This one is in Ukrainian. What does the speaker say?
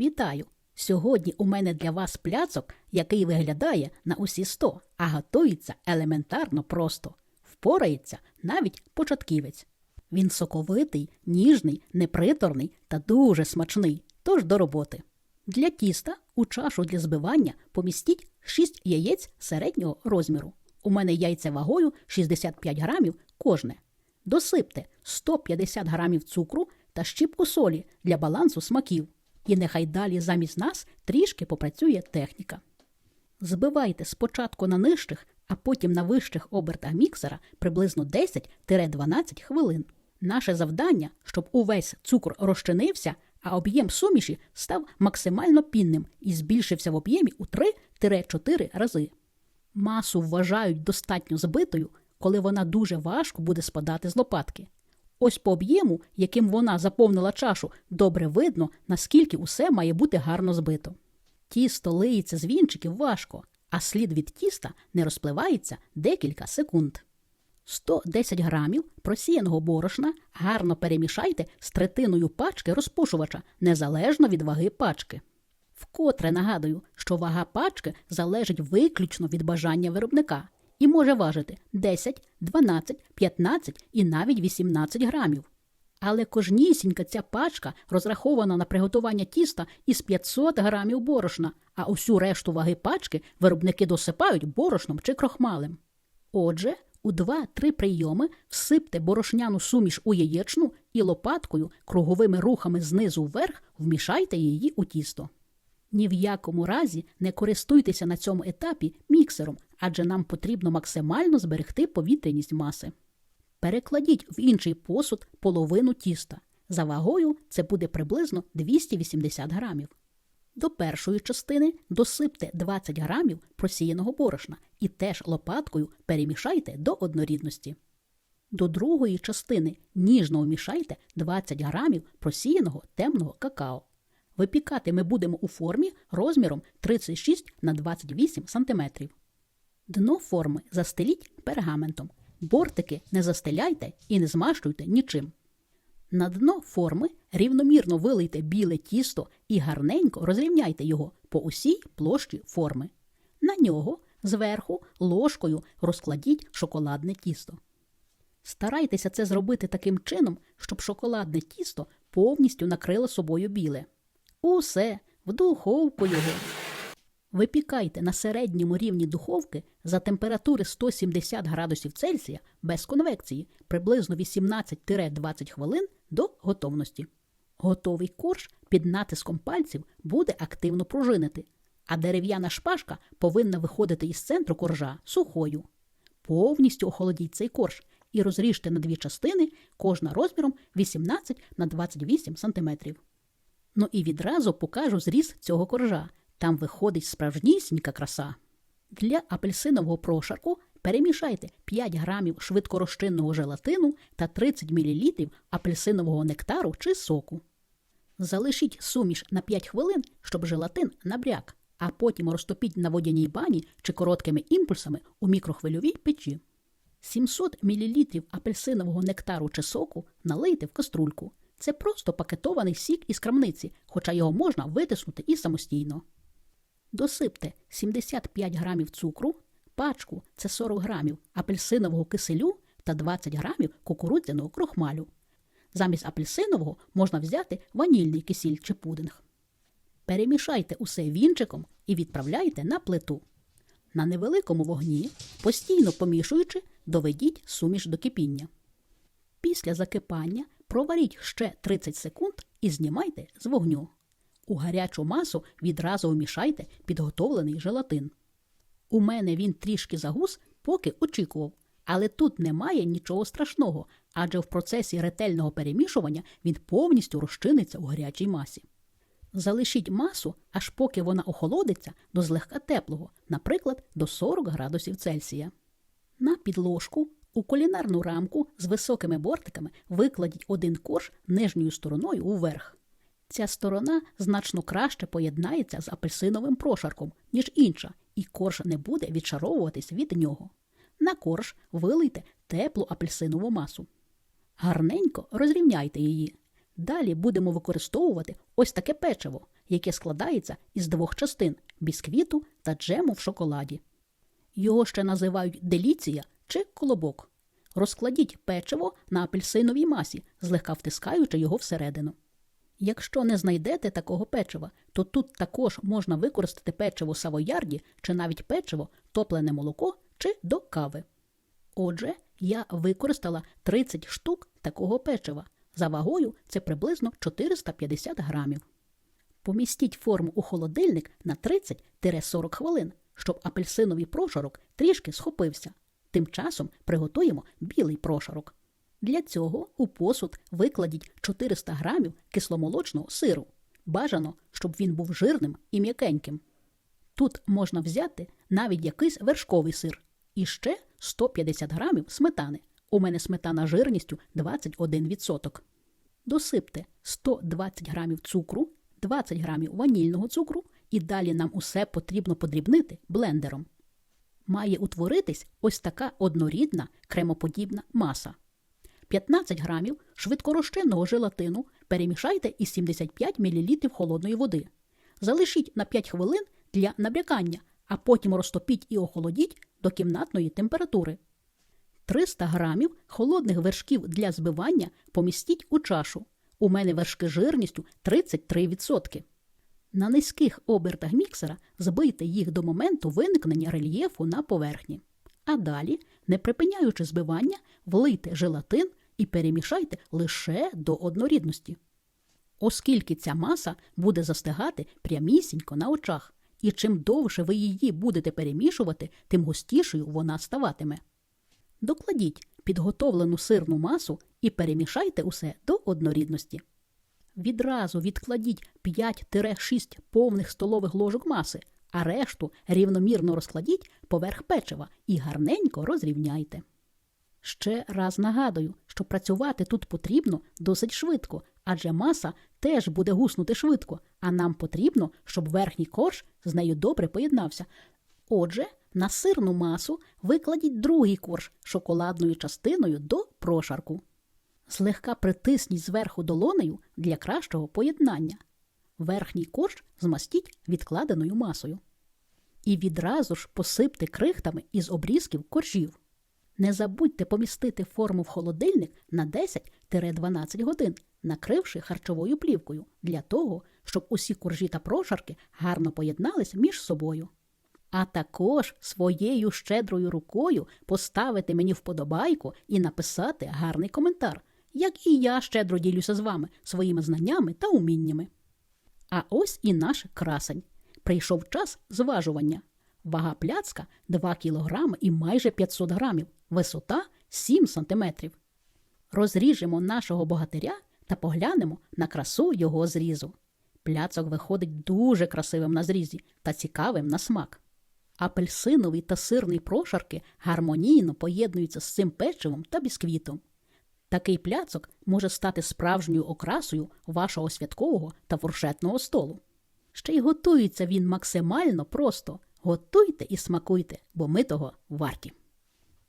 Вітаю! Сьогодні у мене для вас пляцок, який виглядає на усі 100, а готується елементарно просто. Впорається навіть початківець. Він соковитий, ніжний, неприторний та дуже смачний. Тож до роботи. Для тіста у чашу для збивання помістіть 6 яєць середнього розміру. У мене яйця вагою 65 грамів кожне. Досипте 150 грамів цукру та щіпку солі для балансу смаків. І нехай далі замість нас трішки попрацює техніка. Збивайте спочатку на нижчих, а потім на вищих обертах міксера приблизно 10-12 хвилин. Наше завдання, щоб увесь цукор розчинився, а об'єм суміші став максимально пінним і збільшився в об'ємі у 3-4 рази. Масу вважають достатньо збитою, коли вона дуже важко буде спадати з лопатки. Ось по об'єму, яким вона заповнила чашу, добре видно, наскільки усе має бути гарно збито. Тісто лиється з вінчиків важко, а слід від тіста не розпливається декілька секунд. 110 грамів просіяного борошна гарно перемішайте з третиною пачки розпушувача, незалежно від ваги пачки. Вкотре нагадую, що вага пачки залежить виключно від бажання виробника і може важити 10, 12, 15 і навіть 18 грамів. Але кожнісінька ця пачка розрахована на приготування тіста із 500 грамів борошна, а усю решту ваги пачки виробники досипають борошном чи крохмалем. Отже, у 2-3 прийоми всипте борошняну суміш у яєчну і лопаткою круговими рухами знизу вверх вмішайте її у тісто. Ні в якому разі не користуйтеся на цьому етапі міксером, адже нам потрібно максимально зберегти повітряність маси. Перекладіть в інший посуд половину тіста. За вагою це буде приблизно 280 грамів. До першої частини досипте 20 грамів просіяного борошна і теж лопаткою перемішайте до однорідності. До другої частини ніжно вмішайте 20 грамів просіяного темного какао. Випікати ми будемо у формі розміром 36 на 28 см. Дно форми застеліть пергаментом. Бортики не застеляйте і не змащуйте нічим. На дно форми рівномірно вилийте біле тісто і гарненько розрівняйте його по усій площі форми. На нього зверху ложкою розкладіть шоколадне тісто. Старайтеся це зробити таким чином, щоб шоколадне тісто повністю накрило собою біле. Усе в духовку його. Випікайте на середньому рівні духовки за температури 170 градусів Цельсія без конвекції приблизно 18-20 хвилин до готовності. Готовий корж під натиском пальців буде активно пружинити, а дерев'яна шпажка повинна виходити із центру коржа сухою. Повністю охолодіть цей корж і розріжте на дві частини, кожна розміром 18 на 28 см. Ну і відразу покажу зріз цього коржа. Там виходить справжнісінька краса. Для апельсинового прошарку перемішайте 5 грамів швидкорозчинного желатину та 30 мл апельсинового нектару чи соку. Залишіть суміш на 5 хвилин, щоб желатин набряк, а потім розтопіть на водяній бані чи короткими імпульсами у мікрохвильовій печі. 700 мл апельсинового нектару чи соку налийте в каструльку. Це просто пакетований сік із крамниці, хоча його можна витиснути і самостійно. Досипте 75 грамів цукру, пачку це 40 грамів апельсинового киселю та 20 грамів кукурудзяного крохмалю. Замість апельсинового можна взяти ванільний кисіль чи пудинг. Перемішайте усе вінчиком і відправляйте на плиту. На невеликому вогні, постійно помішуючи, доведіть суміш до кипіння. Після закипання проваріть ще 30 секунд і знімайте з вогню. У гарячу масу відразу вмішайте підготовлений желатин. У мене він трішки загус, поки очікував, але тут немає нічого страшного, адже в процесі ретельного перемішування він повністю розчиниться у гарячій масі. Залишіть масу, аж поки вона охолодиться до злегка теплого, наприклад, до 40 градусів Цельсія. На підложку у кулінарну рамку з високими бортиками викладіть один корж нижньою стороною уверх. Ця сторона значно краще поєднається з апельсиновим прошарком, ніж інша, і корж не буде відшаровуватись від нього. На корж вилийте теплу апельсинову масу. Гарненько розрівняйте її. Далі будемо використовувати ось таке печиво, яке складається із двох частин бісквіту та джему в шоколаді. Його ще називають деліція чи колобок. Розкладіть печиво на апельсиновій масі, злегка втискаючи його всередину. Якщо не знайдете такого печива, то тут також можна використати печиво савоярді чи навіть печиво, топлене молоко чи до кави. Отже, я використала 30 штук такого печива. За вагою це приблизно 450 грамів. Помістіть форму у холодильник на 30-40 хвилин, щоб апельсиновий прошарок трішки схопився. Тим часом приготуємо білий прошарок. Для цього у посуд викладіть 400 грамів кисломолочного сиру. Бажано, щоб він був жирним і м'якеньким. Тут можна взяти навіть якийсь вершковий сир і ще 150 грамів сметани. У мене сметана жирністю 21%. Досипте 120 грамів цукру, 20 грамів ванільного цукру і далі нам усе потрібно подрібнити блендером. Має утворитись ось така однорідна кремоподібна маса. 15 грамів швидкорозчинного желатину перемішайте із 75 мл холодної води. Залишіть на 5 хвилин для набрякання, а потім розтопіть і охолодіть до кімнатної температури. 300 грамів холодних вершків для збивання помістіть у чашу. У мене вершки жирністю 33%. На низьких обертах міксера збийте їх до моменту виникнення рельєфу на поверхні. А далі, не припиняючи збивання, влийте желатин і перемішайте лише до однорідності. Оскільки ця маса буде застигати прямісінько на очах, і чим довше ви її будете перемішувати, тим густішою вона ставатиме. Докладіть підготовлену сирну масу і перемішайте усе до однорідності. Відразу відкладіть 5-6 повних столових ложок маси, а решту рівномірно розкладіть поверх печива і гарненько розрівняйте. Ще раз нагадую, що працювати тут потрібно досить швидко, адже маса теж буде гуснути швидко, а нам потрібно, щоб верхній корж з нею добре поєднався. Отже, на сирну масу викладіть другий корж шоколадною частиною до прошарку. Злегка притисніть зверху долонею для кращого поєднання. Верхній корж змастіть відкладеною масою. І відразу ж посипте крихтами із обрізків коржів. Не забудьте помістити форму в холодильник на 10-12 годин, накривши харчовою плівкою, для того, щоб усі коржі та прошарки гарно поєднались між собою. А також своєю щедрою рукою поставити мені вподобайку і написати гарний коментар, як і я щедро ділюся з вами своїми знаннями та уміннями. А ось і наш красень. Прийшов час зважування. Вага пляцка 2 кг і майже 500 грамів, висота 7 см. Розріжемо нашого богатиря та поглянемо на красу його зрізу. Пляцок виходить дуже красивим на зрізі та цікавим на смак. Апельсиновий та сирний прошарки гармонійно поєднуються з цим печивом та бісквітом. Такий пляцок може стати справжньою окрасою вашого святкового та фуршетного столу. Ще й готується він максимально просто. Готуйте і смакуйте, бо ми того варті.